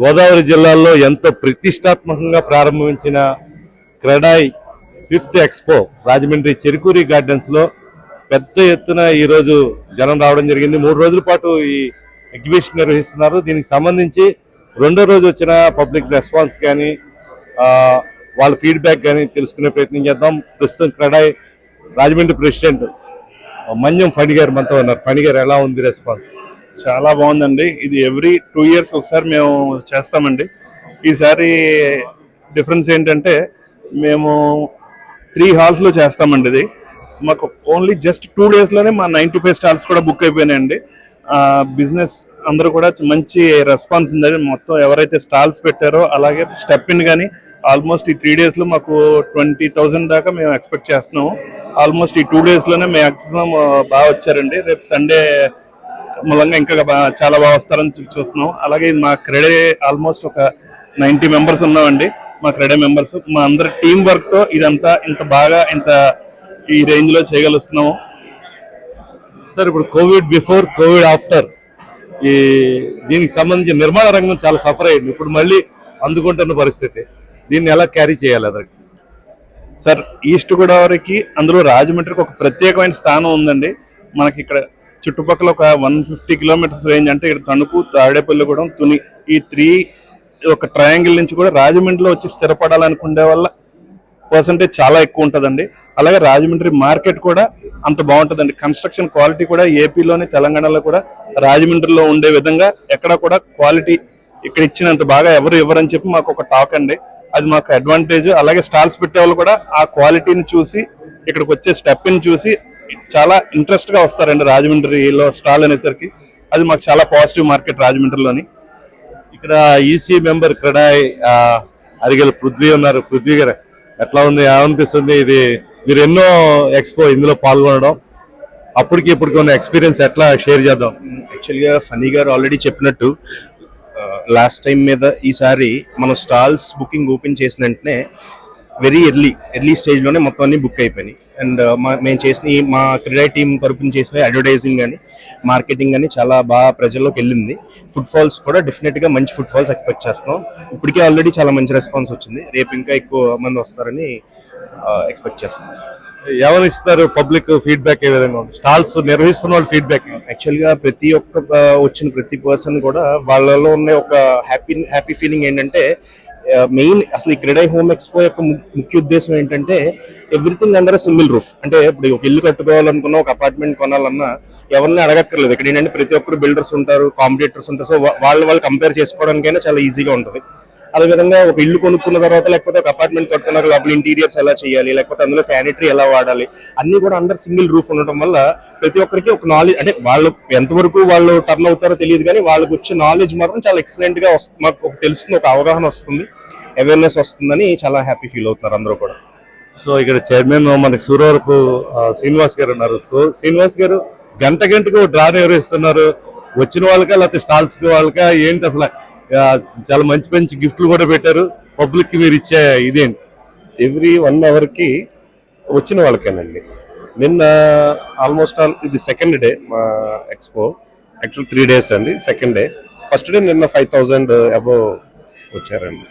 గోదావరి జిల్లాలో ఎంతో ప్రతిష్టాత్మకంగా ప్రారంభించిన క్రెడాయ్ ఫిఫ్త్ ఎక్స్పో రాజమండ్రి చెరుకూరి గార్డెన్స్లో పెద్ద ఎత్తున ఈరోజు జనం రావడం జరిగింది. మూడు రోజుల పాటు ఈ ఎగ్జిబిషన్ నిర్వహిస్తున్నారు. దీనికి సంబంధించి రెండో రోజు వచ్చిన పబ్లిక్ రెస్పాన్స్ కానీ వాళ్ళ ఫీడ్బ్యాక్ కానీ తెలుసుకునే ప్రయత్నం చేద్దాం. ప్రస్తుతం క్రెడాయ్ రాజమండ్రి ప్రెసిడెంట్ మన్యం ఫణి గారు మనతో ఉన్నారు. ఫణి గారు ఎలా ఉంది రెస్పాన్స్? చాలా బాగుందండి. ఇది ఎవ్రీ టూ ఇయర్స్ ఒకసారి మేము చేస్తామండి. ఈసారి డిఫరెన్స్ ఏంటంటే మేము త్రీ హాల్స్లో చేస్తామండి ఇది. మాకు ఓన్లీ జస్ట్ టూ డేస్లోనే మా నైంటీ ఫైవ్ స్టాల్స్ కూడా బుక్ అయిపోయినాయండి. బిజినెస్ అందరూ కూడా మంచి రెస్పాన్స్ ఉందండి. మొత్తం ఎవరైతే స్టాల్స్ పెట్టారో అలాగే స్టెప్ ఇన్ కానీ ఆల్మోస్ట్ ఈ త్రీ డేస్లో మాకు ట్వంటీ థౌజండ్ దాకా మేము ఎక్స్పెక్ట్ చేస్తున్నాము. ఆల్మోస్ట్ ఈ టూ డేస్లోనే మ్యాక్సిమం బాగా వచ్చారండి. రేపు సండే మూలంగా ఇంకా చాలా బాగా వస్తారని చూస్తున్నాం. అలాగే మా క్రెడే ఆల్మోస్ట్ ఒక నైంటీ మెంబర్స్ ఉన్నామండి. మా క్రెడే మెంబర్స్. మా అందరి టీం వర్క్తో ఇదంతా ఇంత బాగా ఇంత ఈ రేంజ్లో చేయగలుగుతున్నాము సార్ ఇప్పుడు కోవిడ్ బిఫోర్ కోవిడ్ ఆఫ్టర్ ఈ దీనికి సంబంధించి నిర్మాణ రంగం చాలా సఫర్ అయింది. ఇప్పుడు మళ్ళీ అందుకుంటున్న పరిస్థితి. దీన్ని ఎలా క్యారీ చేయాలి అదరికి సార్ ఈస్ట్ గోదావరికి అందులో రాజమండ్రికి ఒక ప్రత్యేకమైన స్థానం ఉందండి. మనకి ఇక్కడ చుట్టుపక్కల ఒక వన్ ఫిఫ్టీ కిలోమీటర్స్ రేంజ్ అంటే ఇక్కడ తణుకు తాడేపల్లిగూడెం తుని ఈ త్రీ ఒక ట్రయాంగిల్ నుంచి కూడా రాజమండ్రిలో వచ్చి స్థిరపడాలనుకునే వల్ల పర్సంటేజ్ చాలా ఎక్కువ ఉంటుందండి. అలాగే రాజమండ్రి మార్కెట్ కూడా అంత బాగుంటుందండి. కన్స్ట్రక్షన్ క్వాలిటీ కూడా ఏపీలోని తెలంగాణలో కూడా రాజమండ్రిలో ఉండే విధంగా ఎక్కడ కూడా క్వాలిటీ ఇక్కడ ఇచ్చినంత బాగా ఎవరు ఇవ్వరని చెప్పి మాకు ఒక టాక్ అండి. అది మాకు అడ్వాంటేజ్ అలాగే స్టాల్స్ పెట్టే వాళ్ళు కూడా ఆ క్వాలిటీని చూసి ఇక్కడికి వచ్చే స్టెప్ని చూసి చాలా ఇంట్రెస్ట్గా వస్తారండి రాజమండ్రిలో స్టాల్ అనేసరికి. అది మాకు చాలా పాజిటివ్ మార్కెట్ రాజమండ్రిలోని. ఇక్కడ ఈసీ మెంబర్ క్రెడాయ్ అరిగల పృథ్వీ ఉన్నారు. పృథ్వీ గారు ఎట్లా ఉంది? ఏమనిపిస్తుంది? ఇది మీరు ఎన్నో ఎక్స్పో ఇందులో పాల్గొనడం. అప్పటికి ఇప్పటికి ఉన్న ఎక్స్పీరియన్స్ ఎట్లా షేర్ చేద్దాం? యాక్చువల్గా ఫనీ గారు ఆల్రెడీ చెప్పినట్టు లాస్ట్ టైం మీద ఈసారి మనం స్టాల్స్ బుకింగ్ ఓపెన్ చేసిన వెంటనే వెరీ ఎర్లీ ఎర్లీ స్టేజ్లోనే మొత్తం అన్ని బుక్ అయిపోయినాయి. అండ్ మేము చేసిన మా క్రెడిట్ టీం తరపున చేసిన అడ్వర్టైజింగ్ కానీ మార్కెటింగ్ కానీ చాలా బాగా ప్రజల్లోకి వెళ్ళింది. ఫుడ్ ఫాల్స్ కూడా డెఫినెట్గా మంచి ఫుడ్ ఫాల్స్ ఎక్స్పెక్ట్ చేస్తున్నాం. ఇప్పటికే ఆల్రెడీ చాలా మంచి రెస్పాన్స్ వచ్చింది. రేపు ఇంకా ఎక్కువ మంది వస్తారని ఎక్స్పెక్ట్ చేస్తున్నాం. ఎవరు ఇస్తారు పబ్లిక్ ఫీడ్బ్యాక్ ఏ విధంగా స్టాల్స్ నిర్వహిస్తున్న వాళ్ళు ఫీడ్బ్యాక్ యాక్చువల్గా ప్రతి ఒక్క ఆ, వచ్చిన ప్రతి పర్సన్ కూడా వాళ్ళలో ఉన్న ఒక హ్యాపీ హ్యాపీ ఫీలింగ్ ఏంటంటే మెయిన్ అసలు ఈ క్రెడై హోమ్ ఎక్స్పో యొక్క ముఖ్య ఉద్దేశం ఏంటంటే ఎవ్రీథింగ్ అండర్ సింగిల్ రూఫ్ అంటే ఇప్పుడు ఒక ఇల్లు కట్టుకోవాలనుకున్నా ఒక అపార్ట్మెంట్ కొనాలన్నా ఎవరిని అడగక్కర్లేదు. ఇక్కడ ఏంటంటే ప్రతి ఒక్కరు బిల్డర్స్ ఉంటారు కాంపిటేటర్స్ ఉంటారు. సో వాళ్ళు వాళ్ళు కంపేర్ చేసుకోవడానికైనా చాలా ఈజీగా ఉంటుంది. అదేవిధంగా ఒక ఇల్లు కొనుక్కున్న తర్వాత లేకపోతే ఒక అపార్ట్మెంట్ కట్టుకున్నాక లోపల ఇంటీరియర్స్ ఎలా చేయాలి లేకపోతే అందులో శానిటరీ ఎలా వాడాలి అన్ని కూడా అండర్ సింగిల్ రూఫ్ ఉండటం వల్ల ప్రతి ఒక్కరికి ఒక నాలెడ్జ్ అంటే వాళ్ళు ఎంతవరకు వాళ్ళు టర్న్ అవుతారో తెలియదు కానీ వాళ్ళకి వచ్చే నాలెడ్జ్ మాత్రం చాలా ఎక్సలెంట్గా వస్తుంది మాకు ఒక తెలుస్తుంది ఒక అవగాహన వస్తుంది అవేర్నెస్ వస్తుందని చాలా హ్యాపీ ఫీల్ అవుతున్నారు అందరూ కూడా. సో ఇక్కడ చైర్మన్ మనకి సూరవరపు శ్రీనివాస్ గారు ఉన్నారు. సో శ్రీనివాస్ గారు గంట గంటకు డ్రా నిర్వహిస్తున్నారు వచ్చిన వాళ్ళకా లేకపోతే స్టాల్స్కి వాళ్ళకా? ఏంటి అసలు చాలా మంచి మంచి గిఫ్ట్లు కూడా పెట్టారు. పబ్లిక్కి మీరు ఇచ్చే ఇదేంటి? ఎవ్రీ వన్ అవర్కి వచ్చిన వాళ్ళకేనండి. నిన్న ఆల్మోస్ట్ ఆల్ ఇది సెకండ్ డే మా ఎక్స్పో. యాక్చువల్ త్రీ డేస్ అండి సెకండ్ డే ఫస్ట్ డే నిన్న ఫైవ్ థౌజండ్ అబోవ్ వచ్చారండి.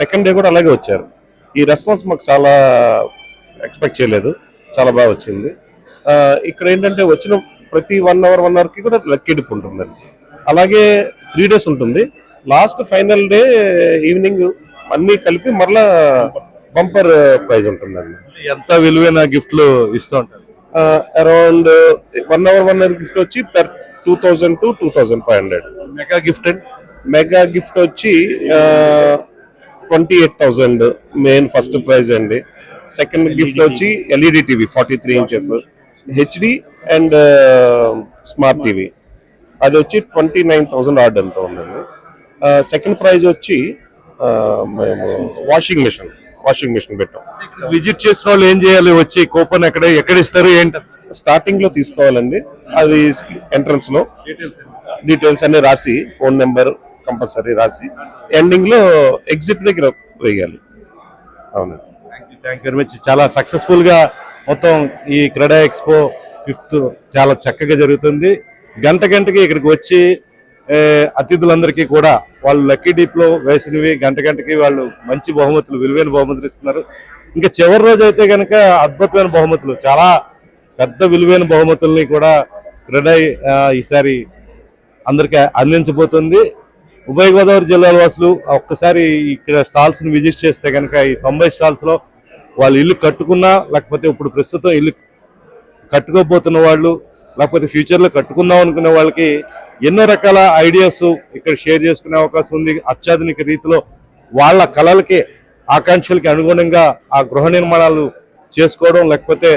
సెకండ్ డే కూడా అలాగే వచ్చారు. ఈ రెస్పాన్స్ మాకు చాలా ఎక్స్పెక్ట్ చేయలేదు. చాలా బాగా వచ్చింది. ఇక్కడ ఏంటంటే వచ్చిన ప్రతి వన్ అవర్ వన్ అవర్కి కూడా లక్కిడిపు ఉంటుందండి. అలాగే త్రీ డేస్ ఉంటుంది. లాస్ట్ ఫైనల్ డే ఈవినింగ్ అన్నీ కలిపి మరలా బంపర్ ప్రైజ్ ఉంటుందండి. ఎంత విలువైన గిఫ్ట్లు ఇస్తూ ఉంటారు? Around one hour one hour gift వచ్చి per two thousand to two thousand five hundred. Mega gift and? Mega gift వచ్చి twenty eight thousand main first prize అండి. సెకండ్ గిఫ్ట్ వచ్చి LED TV forty three inches. HD and smart TV. అది వచ్చి twenty nine thousand order ఎంత ఉందండి. Second prize వచ్చి మేము washing machine washing machine పెట్టాం. విజిట్ చేసిన వాళ్ళు ఏం చేయాలి? వచ్చి కూపన్ ఎక్కడ ఎక్కడ ఇస్తారు ఏంటి? స్టార్టింగ్లో తీసుకోవాలండి. అది ఎంట్రన్స్లో. డీటెయిల్స్ అన్ని రాసి ఫోన్ నెంబర్ కంపల్సరీ రాసి ఎండింగ్లో ఎగ్జిట్ దగ్గర వేయాలి. అవునండి. థ్యాంక్ యూ వెరీ మచ్ చాలా సక్సెస్ఫుల్గా మొత్తం ఈ క్రెడా ఎక్స్పో ఫిఫ్త్ చాలా చక్కగా జరుగుతుంది. గంట గంటకి ఇక్కడికి వచ్చి అతిథులందరికీ కూడా వాళ్ళు లక్కీ డీప్లో వేసినవి గంట గంటకి వాళ్ళు మంచి బహుమతులు విలువైన బహుమతులు ఇస్తున్నారు. ఇంకా చివరి రోజు అయితే కనుక అద్భుతమైన బహుమతులు చాలా పెద్ద విలువైన బహుమతుల్ని కూడా క్రెడై ఈసారి అందరికి అందించబోతుంది. ఉభయ గోదావరి జిల్లాల వాసులు ఒక్కసారి ఇక్కడ స్టాల్స్ని విజిట్ చేస్తే కనుక ఈ తొంభై స్టాల్స్లో వాళ్ళు ఇల్లు కట్టుకున్నా లేకపోతే ఇప్పుడు ప్రస్తుతం ఇల్లు కట్టుకోబోతున్న వాళ్ళు లేకపోతే ఫ్యూచర్లో కట్టుకుందాం అనుకునే వాళ్ళకి ఎన్నో రకాల ఐడియాస్ ఇక్కడ షేర్ చేసుకునే అవకాశం ఉంది. అత్యాధునిక రీతిలో వాళ్ళ కళలకి ఆకాంక్షలకి అనుగుణంగా ఆ గృహ నిర్మాణాలు చేసుకోవడం లేకపోతే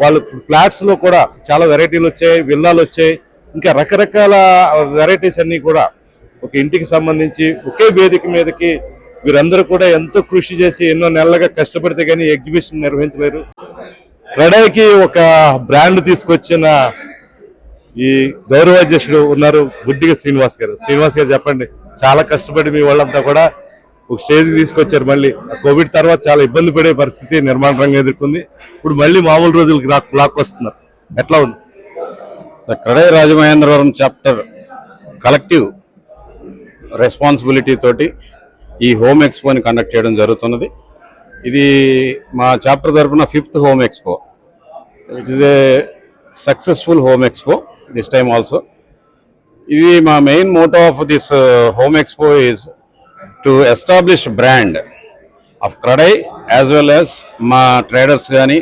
వాళ్ళు ఫ్లాట్స్లో కూడా చాలా వెరైటీలు వచ్చాయి విల్లాలు వచ్చాయి. ఇంకా రకరకాల వెరైటీస్ అన్నీ కూడా ఒక ఇంటికి సంబంధించి ఒకే వేదిక మీదకి వీరందరూ కూడా ఎంతో కృషి చేసి ఎన్నో నెలలుగా కష్టపడితే కానీ ఎగ్జిబిషన్ నిర్వహించలేరు. క్రెడాయికి ఒక బ్రాండ్ తీసుకొచ్చిన ఈ గౌరవాధ్యక్షుడు ఉన్నారు బుడ్డిగా శ్రీనివాస్ గారు. శ్రీనివాస్ గారు చెప్పండి చాలా కష్టపడి మీ వాళ్ళంతా కూడా ఒక స్టేజ్ తీసుకొచ్చారు మళ్ళీ. కోవిడ్ తర్వాత చాలా ఇబ్బంది పడే పరిస్థితి నిర్మాణ రంగం ఎదుర్కొంది. ఇప్పుడు మళ్ళీ మామూలు రోజులకి నాకు బ్లాక్ వస్తున్నారు. ఎట్లా ఉంది? సో కడై రాజమహేంద్రవరం చాప్టర్ కలెక్టివ్ రెస్పాన్సిబిలిటీ తోటి ఈ హోమ్ ఎక్స్పోని కండక్ట్ చేయడం జరుగుతున్నది. ఇది మా చాప్టర్ తరఫున fifth home expo. It is a successful home expo. This time also ఇది మా main motto of this home expo is to establish brand of CREDAI as well as మా ట్రేడర్స్ కానీ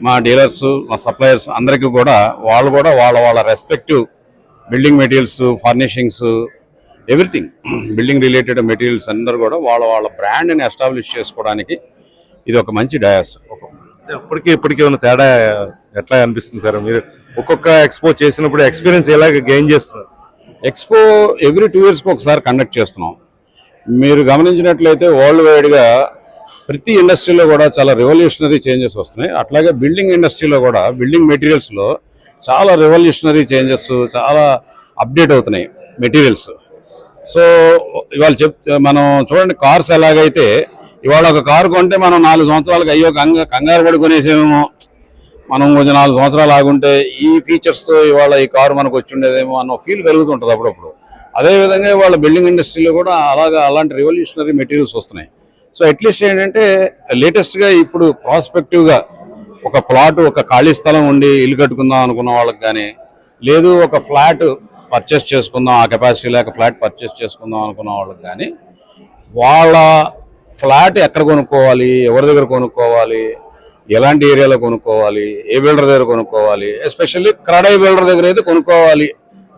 మా డీలర్స్ మా సప్లయర్స్ అందరికీ కూడా వాళ్ళు కూడా వాళ్ళ వాళ్ళ respective building materials furnishings everything building related materials అందరూ కూడా వాళ్ళ వాళ్ళ బ్రాండ్ని ఎస్టాబ్లిష్ చేసుకోవడానికి ఇది ఒక మంచి డయాస్ ఒక ఇప్పటికీ ఇప్పటికీ ఉన్న తేడా ఎట్లా అనిపిస్తుంది సార్? మీరు ఒక్కొక్క ఎక్స్పో చేసినప్పుడు ఎక్స్పీరియన్స్ ఎలాగ గెయిన్ చేస్తున్నారు? ఎక్స్పో ఎవ్రీ టూ ఇయర్స్కి ఒకసారి కండక్ట్ చేస్తున్నాం. మీరు గమనించినట్లయితే వరల్డ్ వైడ్గా ప్రతి ఇండస్ట్రీలో కూడా చాలా రెవల్యూషనరీ చేంజెస్ వస్తున్నాయి. అట్లాగే బిల్డింగ్ ఇండస్ట్రీలో కూడా బిల్డింగ్ మెటీరియల్స్లో చాలా రెవల్యూషనరీ చేంజెస్ చాలా అప్డేట్ అవుతున్నాయి మెటీరియల్స్ సో ఇవాళ చెప్ మనం చూడండి కార్స్ ఎలాగైతే ఇవాళ ఒక కారు కొంటే మనం నాలుగు సంవత్సరాలకు అయ్యో కంగ కంగారు పడి మనం కొంచెం నాలుగు సంవత్సరాలు ఆగుంటే ఈ ఫీచర్స్తో ఇవాళ ఈ కారు మనకు వచ్చి ఉండేదేమో అన్న ఫీల్ కలుగుతుంటుంది అప్పుడప్పుడు. అదేవిధంగా ఇవాళ బిల్డింగ్ ఇండస్ట్రీలో కూడా అలాగా అలాంటి రెవల్యూషనరీ మెటీరియల్స్ వస్తున్నాయి. సో అట్లీస్ట్ ఏంటంటే లేటెస్ట్గా ఇప్పుడు ప్రాస్పెక్టివ్గా ఒక ప్లాట్ ఒక ఖాళీ స్థలం ఉండి ఇల్లు కట్టుకుందాం అనుకున్న వాళ్ళకి కానీ లేదు ఒక ఫ్లాట్ పర్చేస్ చేసుకుందాం ఆ కెపాసిటీ లేక ఫ్లాట్ పర్చేస్ చేసుకుందాం అనుకున్న వాళ్ళకి కానీ వాళ్ళ ఫ్లాట్ ఎక్కడ కొనుక్కోవాలి? ఎవరి దగ్గర కొనుక్కోవాలి? ఎలాంటి ఏరియాలో కొనుక్కోవాలి? ఏ బిల్డర్ దగ్గర కొనుక్కోవాలి? ఎస్పెషల్లీ క్రడై బిల్డర్ దగ్గర అయితే కొనుక్కోవాలి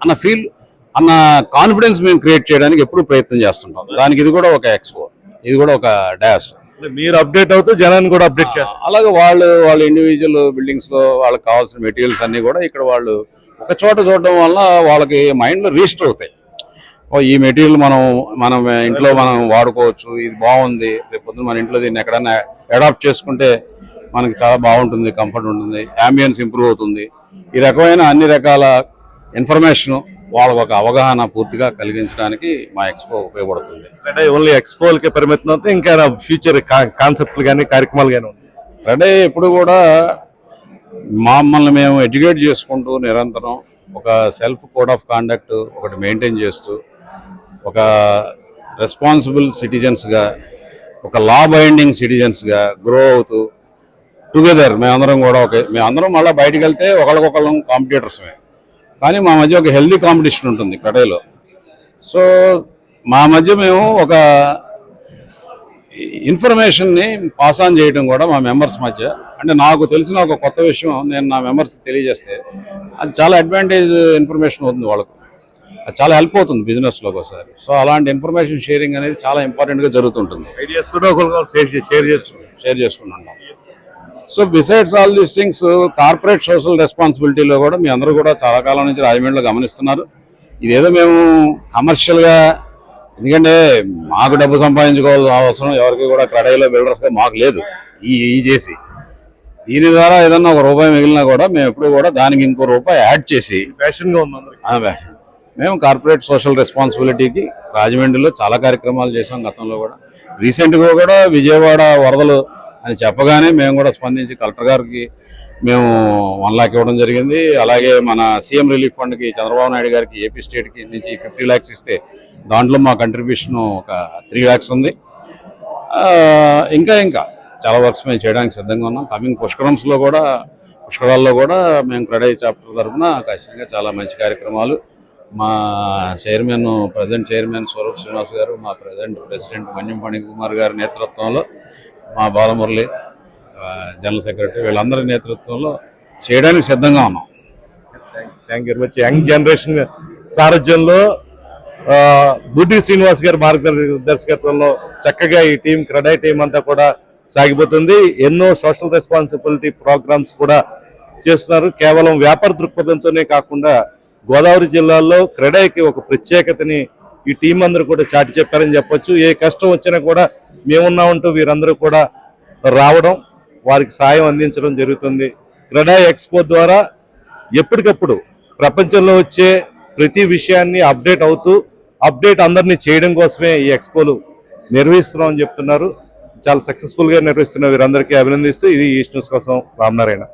అన్న ఫీల్ అన్న కాన్ఫిడెన్స్ మేము క్రియేట్ చేయడానికి ఎప్పుడు ప్రయత్నం చేస్తుంటాం. దానికి ఇది కూడా ఒక ఎక్స్పో ఇది కూడా ఒక డాష్. మీరు అప్డేట్ అవుతూ జనాన్ని కూడా అప్డేట్ చేస్తారు. అలాగే వాళ్ళు వాళ్ళ ఇండివిజువల్ బిల్డింగ్స్లో వాళ్ళకి కావాల్సిన మెటీరియల్స్ అన్ని కూడా ఇక్కడ వాళ్ళు ఒక చోట చూడడం వల్ల వాళ్ళకి మైండ్లో రిజిస్టర్ అవుతాయి. ఈ మెటీరియల్ మనం మనం ఇంట్లో మనం వాడుకోవచ్చు ఇది బాగుంది రేపు పొద్దున మన ఇంట్లో దీన్ని ఎక్కడైనా అడాప్ట్ చేసుకుంటే మనకి చాలా బాగుంటుంది కంఫర్ట్ ఉంటుంది అంబియన్స్ ఇంప్రూవ్ అవుతుంది. ఈ రకమైన అన్ని రకాల ఇన్ఫర్మేషన్ వాళ్ళకు ఒక అవగాహన పూర్తిగా కలిగించడానికి మా ఎక్స్పో ఉపయోగపడుతుంది. అంటే ఓన్లీ ఎక్స్పోలకే పరిమితం అవుతే ఇంకా ఫ్యూచర్ కాన్సెప్ట్లు కానీ కార్యక్రమాలు కానీ ఫ్రైడే ఎప్పుడు కూడా మమ్మల్ని మేము ఎడ్యుకేట్ చేసుకుంటూ నిరంతరం ఒక సెల్ఫ్ కోడ్ ఆఫ్ కాండక్ట్ ఒకటి మెయింటైన్ చేస్తూ ఒక రెస్పాన్సిబుల్ సిటిజన్స్గా ఒక లా బైండింగ్ సిటిజన్స్గా గ్రో అవుతూ టుగెదర్ మేమందరం కూడా ఒక మేమందరం మళ్ళీ బయటికి వెళ్తే ఒకళ్ళకొకళ్ళం కాంపిటేటర్స్మే కానీ మా మధ్య ఒక హెల్దీ కాంపిటీషన్ ఉంటుంది కడైలో సో మా మధ్య మేము ఒక ఇన్ఫర్మేషన్ని పాస్ ఆన్ చేయడం కూడా మా మెంబర్స్ మధ్య. అంటే నాకు తెలిసిన ఒక కొత్త విషయం నేను నా మెంబర్స్ తెలియజేస్తే అది చాలా అడ్వాంటేజ్ ఇన్ఫర్మేషన్ అవుతుంది వాళ్ళకు. చాలా హెల్ప్ అవుతుంది బిజినెస్లోకి ఒకసారి. సో అలాంటి ఇన్ఫర్మేషన్ షేరింగ్ అనేది చాలా ఇంపార్టెంట్గా జరుగుతుంటుంది. ఐడియాస్ కూడా షేర్ చేసి share so besides all these things corporate social రెస్పాన్సిబిలిటీలో కూడా మీ అందరూ కూడా చాలా కాలం నుంచి రాజమండ్రిలో గమనిస్తున్నారు. ఇదేదో మేము కమర్షియల్గా ఎందుకంటే మాకు డబ్బు సంపాదించుకోవాల్సిన అవసరం ఎవరికి కూడా కడాయిలో బిల్డర్స్గా మాకు లేదు. ఈ ఈ చేసి. దీని ద్వారా ఏదన్నా ఒక రూపాయి మిగిలినా కూడా మేము ఎప్పుడు కూడా దానికి ఇంకో రూపాయి యాడ్ చేసి ఫ్యాషన్గా ఉంది ఆమె మేము కార్పొరేట్ సోషల్ రెస్పాన్సిబిలిటీకి రాజమండ్రిలో చాలా కార్యక్రమాలు చేసాం గతంలో కూడా. రీసెంట్గా కూడా విజయవాడ వరదలు అని చెప్పగానే మేము కూడా స్పందించి కలెక్టర్ గారికి మేము వన్ లాక్ ఇవ్వడం జరిగింది. అలాగే మన సీఎం రిలీఫ్ ఫండ్కి చంద్రబాబు నాయుడు గారికి ఏపీ స్టేట్కి నుంచి ఫిఫ్టీ ల్యాక్స్ ఇస్తే దాంట్లో మా కంట్రిబ్యూషన్ ఒక త్రీ ల్యాక్స్ ఉంది. ఇంకా ఇంకా చాలా వర్క్స్ మేము చేయడానికి సిద్ధంగా ఉన్నాం. కమింగ్ పుష్కరంస్లో కూడా పుష్కరాల్లో కూడా మేము క్రెడై చాప్టర్ తరఫున ఖచ్చితంగా చాలా మంచి కార్యక్రమాలు మా chairman present chairman Swaroop Srinivas garu మా ప్రజెంట్ ప్రెసిడెంట్ మన్యం కుమార్ గారి నేతృత్వంలో మా బాలమురళి జనరల్ సెక్రటరీ వీళ్ళందరి నేతృత్వంలో చేయడానికి సిద్ధంగా ఉన్నాం. Thank you very much young generation సారథ్యంలో ఆ, బుడ్డి శ్రీనివాస్ గారి మార్గదర్శకత్వంలో చక్కగా ఈ టీం క్రెడై టీం అంతా కూడా సాగిపోతుంది. ఎన్నో సోషల్ రెస్పాన్సిబిలిటీ ప్రోగ్రామ్స్ కూడా చేస్తున్నారు. కేవలం వ్యాపార దృక్పథంతోనే కాకుండా గోదావరి జిల్లాలో క్రెడైకి ఒక ప్రత్యేకతని ఈ టీం అందరూ కూడా చాటి చెప్పారని చెప్పొచ్చు. ఏ కష్టం వచ్చినా కూడా మేమున్నామంటూ వీరందరూ కూడా రావడం వారికి సాయం అందించడం జరుగుతుంది. క్రెడా ఎక్స్పో ద్వారా ఎప్పటికప్పుడు ప్రపంచంలో వచ్చే ప్రతి విషయాన్ని అప్డేట్ అవుతూ అప్డేట్ అందరినీ చేయడం కోసమే ఈ ఎక్స్పోలు నిర్వహిస్తున్నామని చెప్తున్నారు. చాలా సక్సెస్ఫుల్గా నిర్వహిస్తున్న వీరందరికీ అభినందిస్తూ ఇది ఈస్ట్ న్యూస్ కోసం రామనారాయణ.